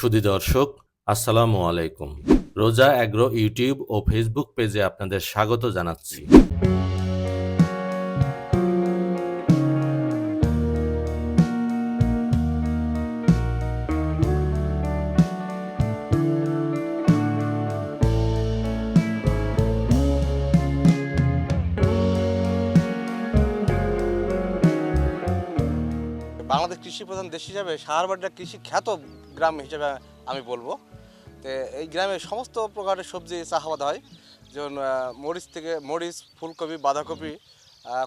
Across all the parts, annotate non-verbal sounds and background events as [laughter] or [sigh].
সুধী দর্শক আসসালামু আলাইকুম। রোজা অ্যাগ্রো ইউটিউব ও ফেসবুক পেজে আপনাদের স্বাগত জানাচ্ছি। বাংলাদেশ কৃষি প্রধান দেশ হিসাবে সাহারবাড়িটা কৃষি খ্যাত গ্রাম হিসেবে আমি বলব। তো এই গ্রামে সমস্ত প্রকারের সবজি চাষাবাদ হয়। যেমন মরিচ থেকে, মরিচ, ফুলকপি, বাঁধাকপি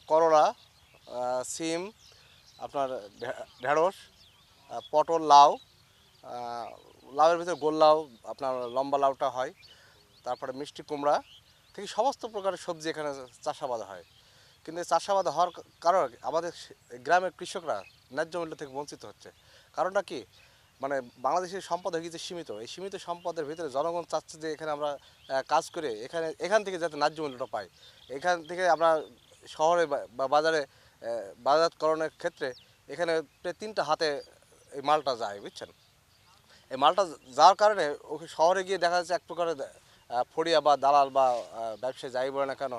করলা সিম, আপনার ঢেঁড়স পটল, লাউ লাউয়ের ভিতরে গোল লাউ, আপনার লম্বা লাউটা হয়। তারপরে মিষ্টি কুমড়া, থেকে সমস্ত প্রকারের সবজি এখানে চাষাবাদ হয়। কিন্তু চাষাবাদ হওয়ার কারণ আমাদের গ্রামের কৃষকরা ন্যায্য মূল্য থেকে বঞ্চিত হচ্ছে। কারণটা কি? মানে বাংলাদেশের সম্পদ হয়ে গেছে সীমিত। এই সীমিত সম্পদের ভিতরে জনগণ চাচ্ছে যে এখানে আমরা কাজ করে এখানে, এখান থেকে যাতে ন্যায্য মূল্যটা পাই এখান থেকে আমরা শহরে বা- বাজারে বাজারকরণের ক্ষেত্রে এখানে প্রায় তিনটা হাতে এই মালটা যায়, বুঝছেন? এই মালটা যাওয়ার কারণে শহরে গিয়ে দেখা যাচ্ছে এক প্রকারের ফড়িয়া বা দালাল বা ব্যবসায়ী যাই বলে না কেন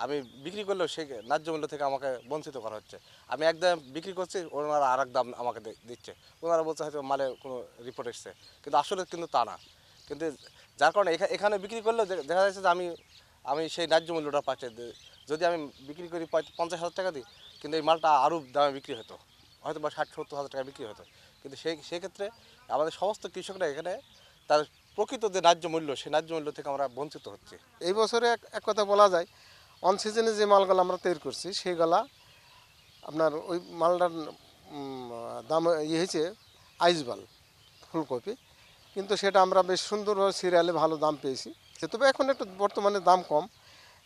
আমি বিক্রি করলেও সে ন্যায্য মূল্য থেকে আমাকে বঞ্চিত করা হচ্ছে। আমি এক দাম বিক্রি করছি, ওনারা আর এক দাম আমাকে দিচ্ছে। ওনারা বলছে হয়তো মালে কোনো রিপোর্ট এসছে। কিন্তু আসলে কিন্তু তা না। কিন্তু যার কারণে এখা- এখানে বিক্রি করলেও দেখা যাচ্ছে যে আমি আমি সেই ন্যায্য মূল্যটা পাচ্ছি। যদি আমি বিক্রি করি পঞ্চাশ হাজার টাকা দিই, কিন্তু এই মালটা আরও দামে বিক্রি হতো। হয়তো বা ষাট, সত্তর হাজার টাকা বিক্রি হতো। কিন্তু সেই, সেক্ষেত্রে আমাদের সমস্ত কৃষকরা এখানে তার প্রকৃত যে ন্যায্য মূল্য, সেই ন্যায্য মূল্য থেকে আমরা বঞ্চিত হচ্ছি। এই বছরে এক কথা বলা যায় অন সিজনে যে মালগুলো আমরা তৈরি করছি, সেইগুলা আপনার ওই মালটার দাম ইয়ে হয়েছে আইসবাল ফুলকপি। কিন্তু সেটা আমরা বেশ সুন্দরভাবে সিরিয়ালে ভালো দাম পেয়েছি। সে তবে এখন একটু বর্তমানে দাম কম,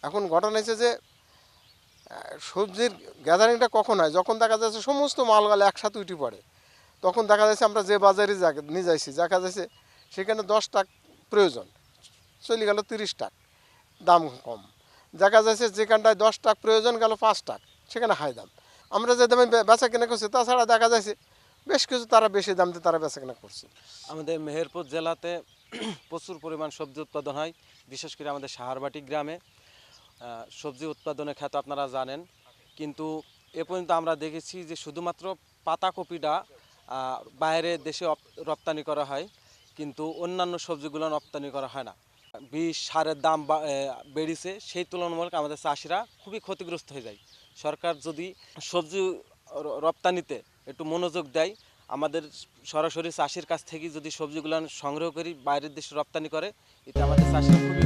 এখন ঘটনা হয়েছে যে সবজির গ্যাদারিংটা কখন হয়? যখন দেখা যাচ্ছে সমস্ত মালগুলো একসাথে উঠে পড়ে, তখন দেখা যাচ্ছে আমরা যে বাজারে যা নিয়ে যাইছি, দেখা যাচ্ছে সেখানে দশ টাক প্রয়োজন, চলে গেল তিরিশ টাক, দাম কম। দেখা যাচ্ছে যেখানটায় দশ টাক, প্রয়োজন গেল পাঁচ টাক, সেখানে হাই দাম। আমরা যে দামে বেচা কেনা করছি, তাছাড়া দেখা যাচ্ছে বেশ কিছু তারা বেশি দাম দিয়ে তারা বেচা কেনা করছে। আমাদের মেহেরপুর জেলাতে [clears throat] প্রচুর পরিমাণ সবজি উৎপাদন হয়, বিশেষ করে আমাদের সাহারবাটি গ্রামে। সবজি উৎপাদনের খ্যাত আপনারা জানেন, কিন্তু এ পর্যন্ত আমরা দেখেছি যে শুধুমাত্র পাতাকপিটা বাইরে দেশে রপ্তানি করা হয়, কিন্তু অন্যান্য সবজিগুলো রপ্তানি করা হয় না। বিষ সারের দাম বেড়েছে, সেই তুলনামূলক আমাদের চাষিরা খুবই ক্ষতিগ্রস্ত হয়ে যায়। সরকার যদি সবজি রপ্তানিতে একটু মনোযোগ দেয়, আমাদের সরাসরি চাষির কাছ থেকে যদি সবজিগুলো সংগ্রহ করি, বাইরের দেশে রপ্তানি করে, এতে আমাদের চাষিরা খুবই